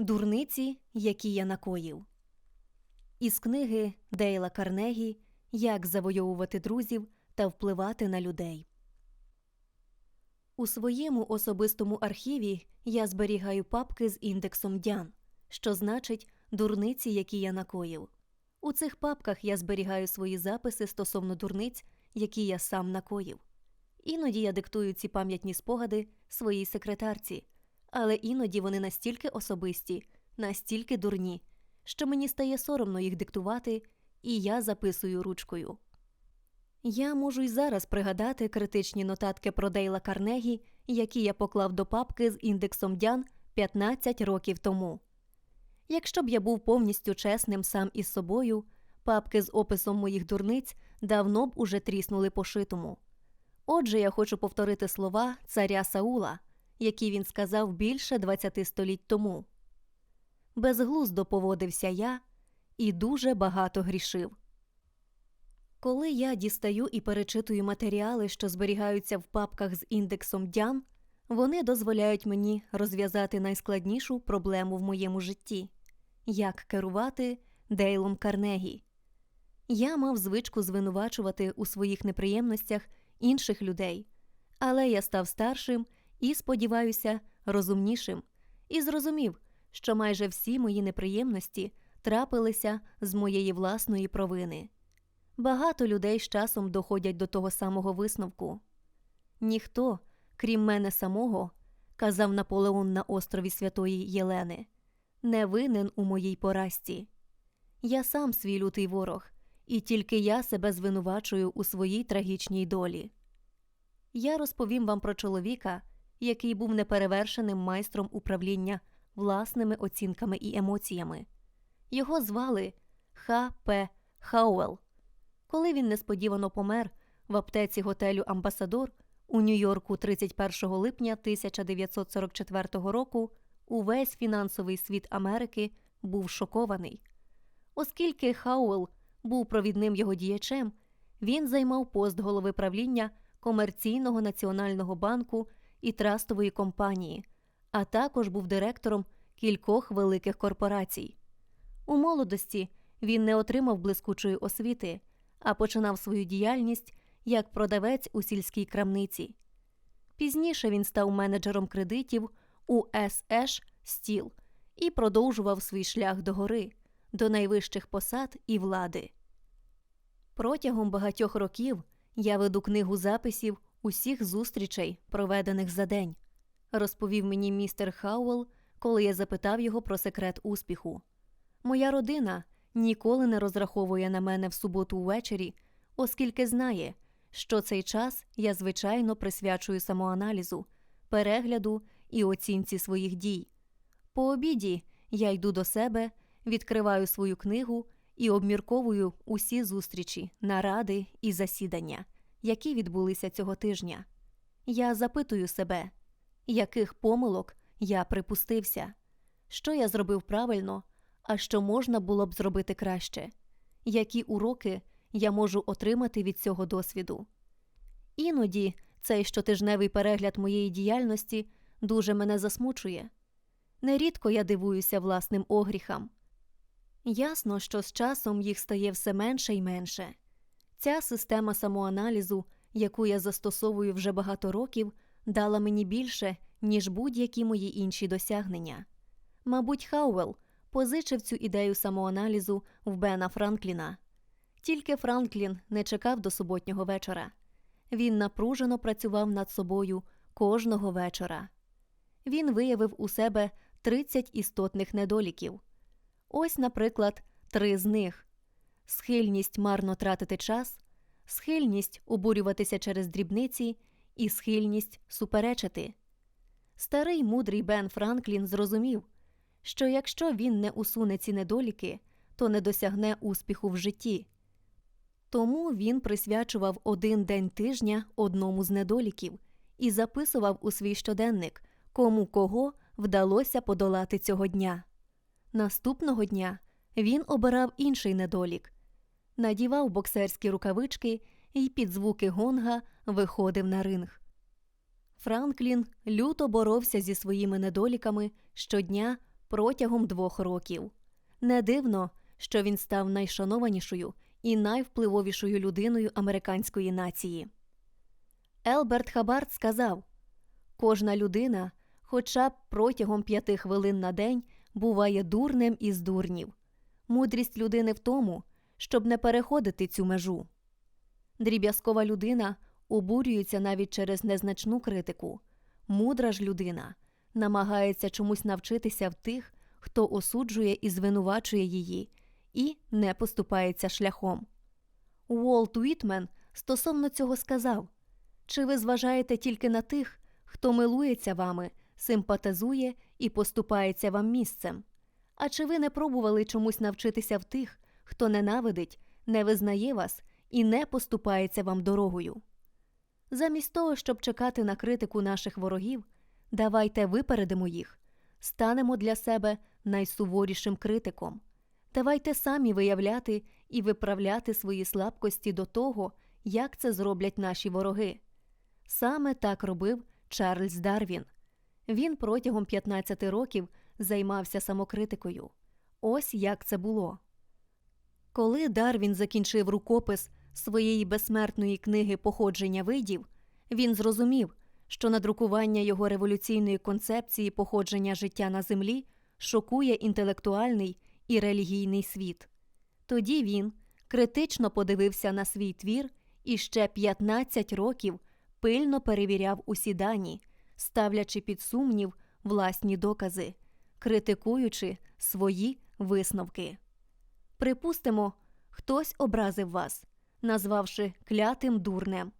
Дурниці, які я накоїв. Із книги Дейла Карнегі Як завойовувати друзів та впливати на людей. У своєму особистому архіві я зберігаю папки з індексом Дян, що значить дурниці, які я накоїв. У цих папках я зберігаю свої записи стосовно дурниць, які я сам накоїв. Іноді я диктую ці пам'ятні спогади своїй секретарці, але іноді вони настільки особисті, настільки дурні, що мені стає соромно їх диктувати, і я записую ручкою. Я можу й зараз пригадати критичні нотатки про Дейла Карнегі, які я поклав до папки з індексом Дян 15 років тому. Якщо б я був повністю чесним сам із собою, папки з описом моїх дурниць давно б уже тріснули по шитому. Отже, я хочу повторити слова царя Саула, які він сказав більше 20 століть тому. Безглуздо поводився я і дуже багато грішив. Коли я дістаю і перечитую матеріали, що зберігаються в папках з індексом Дян, вони дозволяють мені розв'язати найскладнішу проблему в моєму житті як керувати Дейлом Карнегі. Я мав звичку звинувачувати у своїх неприємностях інших людей, але я став старшим і, сподіваюся, розумнішим, і зрозумів, що майже всі мої неприємності трапилися з моєї власної провини. Багато людей з часом доходять до того самого висновку. Ніхто, крім мене самого, казав Наполеон на острові Святої Єлени, не винен у моїй поразці. Я сам свій лютий ворог, і тільки я себе звинувачую у своїй трагічній долі. Я розповім вам про чоловіка, який був неперевершеним майстром управління власними оцінками і емоціями. Його звали Х. П. Хауел. Коли він несподівано помер в аптеці готелю Амбасадор у Нью-Йорку 31 липня 1944 року, увесь фінансовий світ Америки був шокований. Оскільки Хауел був провідним його діячем, він займав пост голови правління комерційного національного банку і трастової компанії, а також був директором кількох великих корпорацій. У молодості він не отримав блискучої освіти, а починав свою діяльність як продавець у сільській крамниці. Пізніше він став менеджером кредитів у СШ Стіл і продовжував свій шлях догори, до найвищих посад і влади. Протягом багатьох років я веду книгу записів усіх зустрічей, проведених за день, розповів мені містер Хауел, коли я запитав його про секрет успіху. Моя родина ніколи не розраховує на мене в суботу ввечері, оскільки знає, що цей час я звичайно присвячую самоаналізу, перегляду і оцінці своїх дій. По обіді я йду до себе, відкриваю свою книгу і обмірковую усі зустрічі, наради і засідання, які відбулися цього тижня. Я запитую себе, яких помилок я припустився, що я зробив правильно, а що можна було б зробити краще, які уроки я можу отримати від цього досвіду. Іноді цей щотижневий перегляд моєї діяльності дуже мене засмучує. Нерідко я дивуюся власним огріхам. Ясно, що з часом їх стає все менше і менше. Ця система самоаналізу, яку я застосовую вже багато років, дала мені більше, ніж будь-які мої інші досягнення. Мабуть, Хауел позичив цю ідею самоаналізу в Бена Франкліна. Тільки Франклін не чекав до суботнього вечора. Він напружено працював над собою кожного вечора. Він виявив у себе 30 істотних недоліків. Ось, наприклад, три з них: схильність марно тратити час, схильність обурюватися через дрібниці і схильність суперечити. Старий мудрий Бен Франклін зрозумів, що якщо він не усуне ці недоліки, то не досягне успіху в житті. Тому він присвячував один день тижня одному з недоліків і записував у свій щоденник, кому кого вдалося подолати цього дня. Наступного дня він обирав інший недолік, надівав боксерські рукавички і під звуки гонга виходив на ринг. Франклін люто боровся зі своїми недоліками щодня протягом двох років. Не дивно, що він став найшанованішою і найвпливовішою людиною американської нації. Елберт Хабард сказав кожна людина, хоча б протягом п'яти хвилин на день, буває дурнем із дурнів. Мудрість людини в тому, щоб не переходити цю межу. Дріб'язкова людина обурюється навіть через незначну критику. Мудра ж людина намагається чомусь навчитися в тих, хто осуджує і звинувачує її, і не поступається шляхом. Уолт Уітмен стосовно цього сказав чи ви зважаєте тільки на тих, хто милується вами, симпатизує і поступається вам місцем? А чи ви не пробували чомусь навчитися в тих, хто ненавидить, не визнає вас і не поступається вам дорогою? Замість того, щоб чекати на критику наших ворогів, давайте випередимо їх, станемо для себе найсуворішим критиком. Давайте самі виявляти і виправляти свої слабкості до того, як це зроблять наші вороги. Саме так робив Чарльз Дарвін. Він протягом 15 років займався самокритикою. Ось як це було. Коли Дарвін закінчив рукопис своєї безсмертної книги Походження видів, він зрозумів, що надрукування його революційної концепції походження життя на землі шокує інтелектуальний і релігійний світ. Тоді він критично подивився на свій твір і ще 15 років пильно перевіряв усі дані, ставлячи під сумнів власні докази, критикуючи свої висновки. Припустимо, хтось образив вас, назвавши клятим дурнем.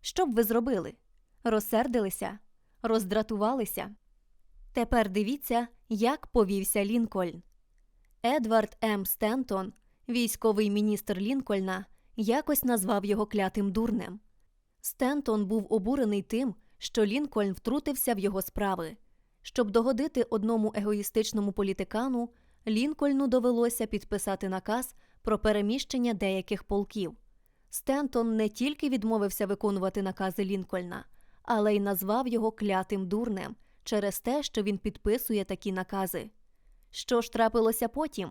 Що б ви зробили? Розсердилися, роздратувалися. Тепер дивіться, як повівся Лінкольн. Едвард М. Стентон, військовий міністр Лінкольна, якось назвав його клятим дурнем. Стентон був обурений тим, що Лінкольн втрутився в його справи. Щоб догодити одному егоїстичному політикану, Лінкольну довелося підписати наказ про переміщення деяких полків. Стентон не тільки відмовився виконувати накази Лінкольна, але й назвав його клятим дурнем через те, що він підписує такі накази. Що ж трапилося потім?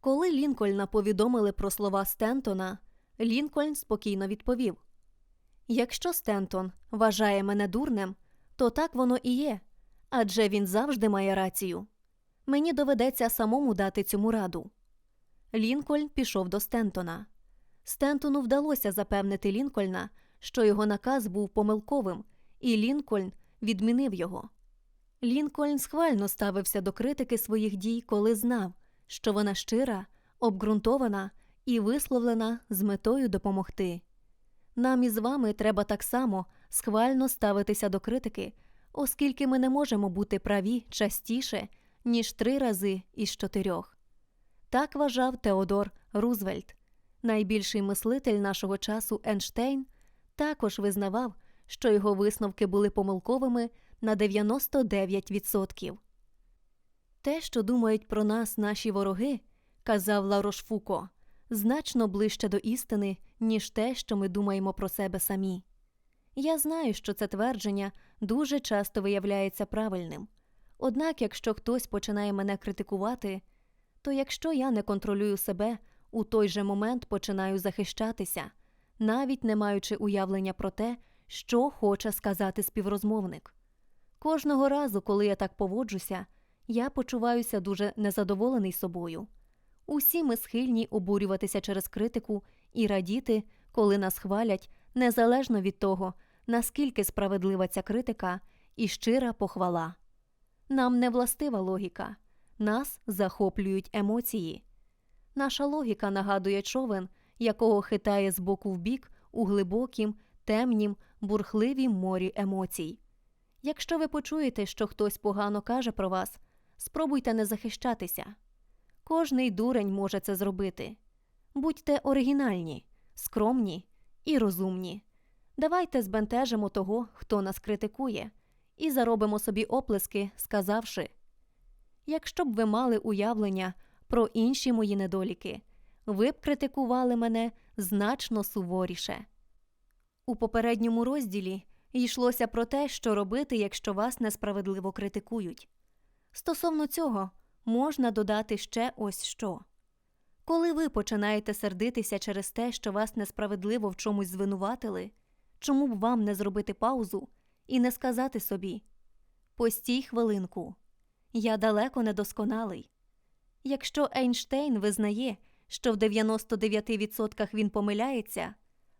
Коли Лінкольна повідомили про слова Стентона, Лінкольн спокійно відповів: Якщо Стентон вважає мене дурнем, то так воно і є, адже він завжди має рацію. Мені доведеться самому дати цьому раду. Лінкольн пішов до Стентона. Стентону вдалося запевнити Лінкольна, що його наказ був помилковим, і Лінкольн відмінив його. Лінкольн схвально ставився до критики своїх дій, коли знав, що вона щира, обґрунтована і висловлена з метою допомогти. Нам із вами треба так само схвально ставитися до критики, оскільки ми не можемо бути праві частіше, ніж три рази із чотирьох. Так вважав Теодор Рузвельт. Найбільший мислитель нашого часу Енштейн також визнавав, що його висновки були помилковими на 99%. Те, що думають про нас наші вороги, казав Ларош Фуко, значно ближче до істини, ніж те, що ми думаємо про себе самі. Я знаю, що це твердження дуже часто виявляється правильним. Однак, якщо хтось починає мене критикувати, то якщо я не контролюю себе, у той же момент починаю захищатися, навіть не маючи уявлення про те, що хоче сказати співрозмовник. Кожного разу, коли я так поводжуся, я почуваюся дуже незадоволений собою. Усі ми схильні обурюватися через критику і радіти, коли нас хвалять, незалежно від того, наскільки справедлива ця критика і щира похвала. Нам не властива логіка, нас захоплюють емоції. Наша логіка нагадує човен, якого хитає з боку в бік у глибокім, темнім, бурхливім морі емоцій. Якщо ви почуєте, що хтось погано каже про вас, спробуйте не захищатися. Кожний дурень може це зробити. Будьте оригінальні, скромні і розумні. Давайте збентежимо того, хто нас критикує, і заробимо собі оплески, сказавши якщо б ви мали уявлення про інші мої недоліки, ви б критикували мене значно суворіше. У попередньому розділі йшлося про те, що робити, якщо вас несправедливо критикують. Стосовно цього можна додати ще ось що. Коли ви починаєте сердитися через те, що вас несправедливо в чомусь звинуватили, чому б вам не зробити паузу і не сказати собі Постій хвилинку, я далеко не досконалий. Якщо Ейнштейн визнає, що в 99% він помиляється,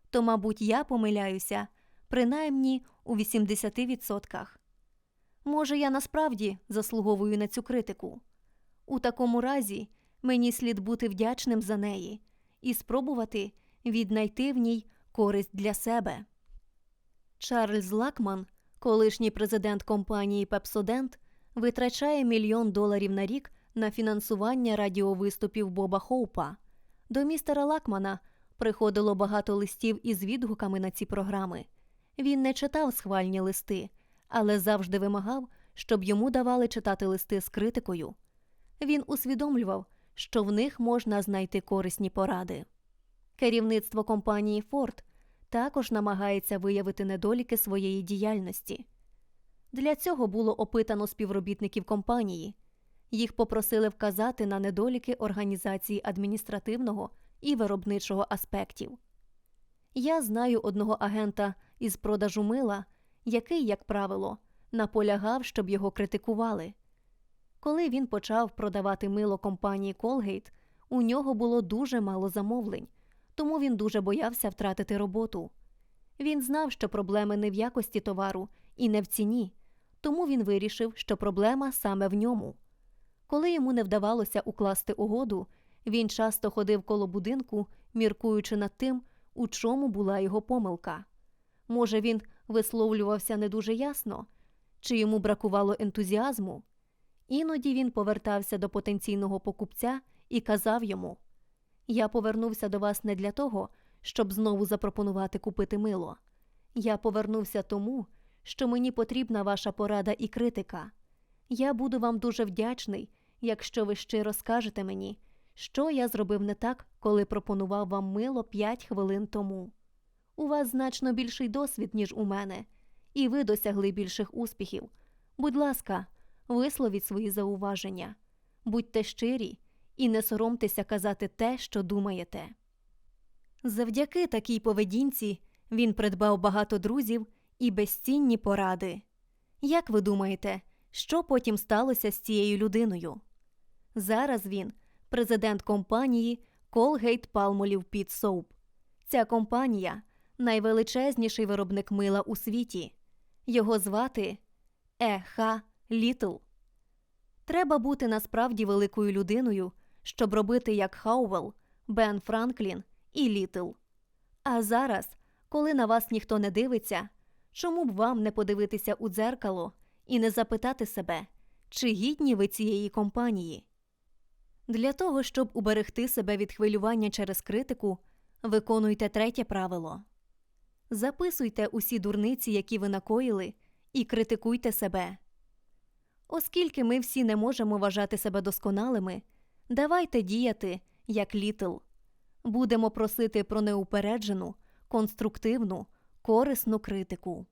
то, мабуть, я помиляюся принаймні у 80%. Може, я насправді заслуговую на цю критику. У такому разі мені слід бути вдячним за неї і спробувати віднайти в ній користь для себе. Чарльз Лакман, колишній президент компанії Пепсодент, витрачає мільйон доларів на рік на фінансування радіовиступів Боба Хоупа. До містера Лакмана приходило багато листів із відгуками на ці програми. Він не читав схвальні листи, але завжди вимагав, щоб йому давали читати листи з критикою. Він усвідомлював, що в них можна знайти корисні поради. Керівництво компанії Форд також намагається виявити недоліки своєї діяльності. Для цього було опитано співробітників компанії. Їх попросили вказати на недоліки організації адміністративного і виробничого аспектів. Я знаю одного агента із продажу мила, який, як правило, наполягав, щоб його критикували. Коли він почав продавати мило компанії Colgate, у нього було дуже мало замовлень, тому він дуже боявся втратити роботу. Він знав, що проблеми не в якості товару і не в ціні, тому він вирішив, що проблема саме в ньому. Коли йому не вдавалося укласти угоду, він часто ходив коло будинку, міркуючи над тим, у чому була його помилка. Може, він висловлювався не дуже ясно, чи йому бракувало ентузіазму. Іноді він повертався до потенційного покупця і казав йому: Я повернувся до вас не для того, щоб знову запропонувати купити мило. Я повернувся тому, що мені потрібна ваша порада і критика. Я буду вам дуже вдячний, якщо ви щиро скажете мені, що я зробив не так, коли пропонував вам мило 5 хвилин тому. У вас значно більший досвід, ніж у мене, і ви досягли більших успіхів. Будь ласка, висловіть свої зауваження, будьте щирі і не соромтеся казати те, що думаєте. Завдяки такій поведінці він придбав багато друзів і безцінні поради. Як ви думаєте, що потім сталося з цією людиною? Зараз він президент компанії Colgate Palmolive Pit Soap. Ця компанія найвеличезніший виробник мила у світі. Його звати Е.Х. Літл. Треба бути насправді великою людиною, щоб робити як Хаувел, Бен Франклін і Літл. А зараз, коли на вас ніхто не дивиться, чому б вам не подивитися у дзеркало і не запитати себе, чи гідні ви цієї компанії? Для того, щоб уберегти себе від хвилювання через критику, виконуйте третє правило. Записуйте усі дурниці, які ви накоїли, і критикуйте себе. Оскільки ми всі не можемо вважати себе досконалими, давайте діяти як літл. Будемо просити про неупереджену, конструктивну, корисну критику.